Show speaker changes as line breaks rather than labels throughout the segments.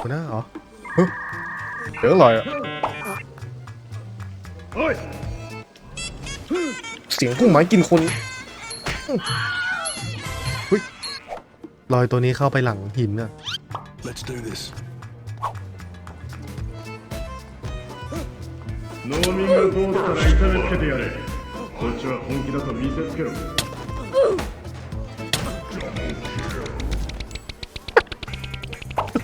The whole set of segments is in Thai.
หัวหน้าเหรอเฮ้ยเสียงอะไรอ่ะเสียงพุ่งไม้กินคนเฮ้ยลอยตัวนี้เข้าไปหลังหินอ่ะ
Let's do this.
農民が通ったら痛めつけてやれこっちは本気だと見せつけろ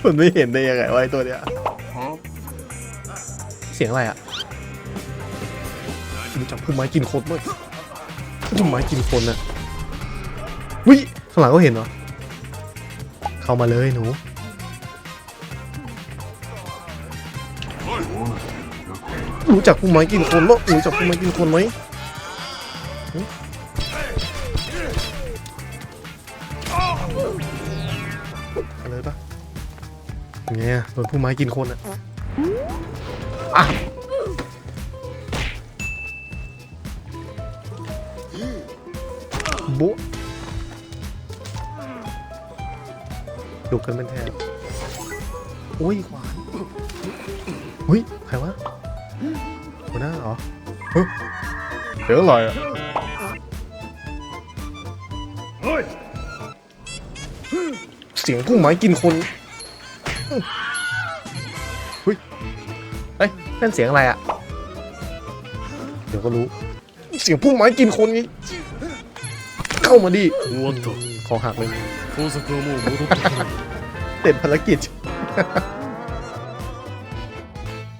มันไม่เห็นได้ยังไงวะไอ้ตัวเนี้ยเสียงอะไรอะรู้จักพุ่มไม้กินคนมั้ยพุ่มไม้กินคนอะวิข้างหลังก็เห็นเหรอ เข้ามาเลยหนูรู้จักพุ่มไม้กินคนมั้ยรู้จักพุ่มไม้กินคนไหมหึอะไรปะ เนี่ยโดนพุ่มไม้กินคนอะอะบุ๊ดุกันเป็นแทนโอ้ยขวานเฮ้ย ใครวะหัวหน้าเหรอเฮ้ยเสียงอะไรอะ
おい
เสียงพุ่มไม้กินคน เฮ้ยเอ้ยนั่นเสียงอะไรอ่ะ เดี๋ยวก็รู้ เสียงพุ่มไม้กินคนไงเข้ามาดิ
終わった
คอหักเลย
工作はもう戻ってくる
เสร็จภารกิจ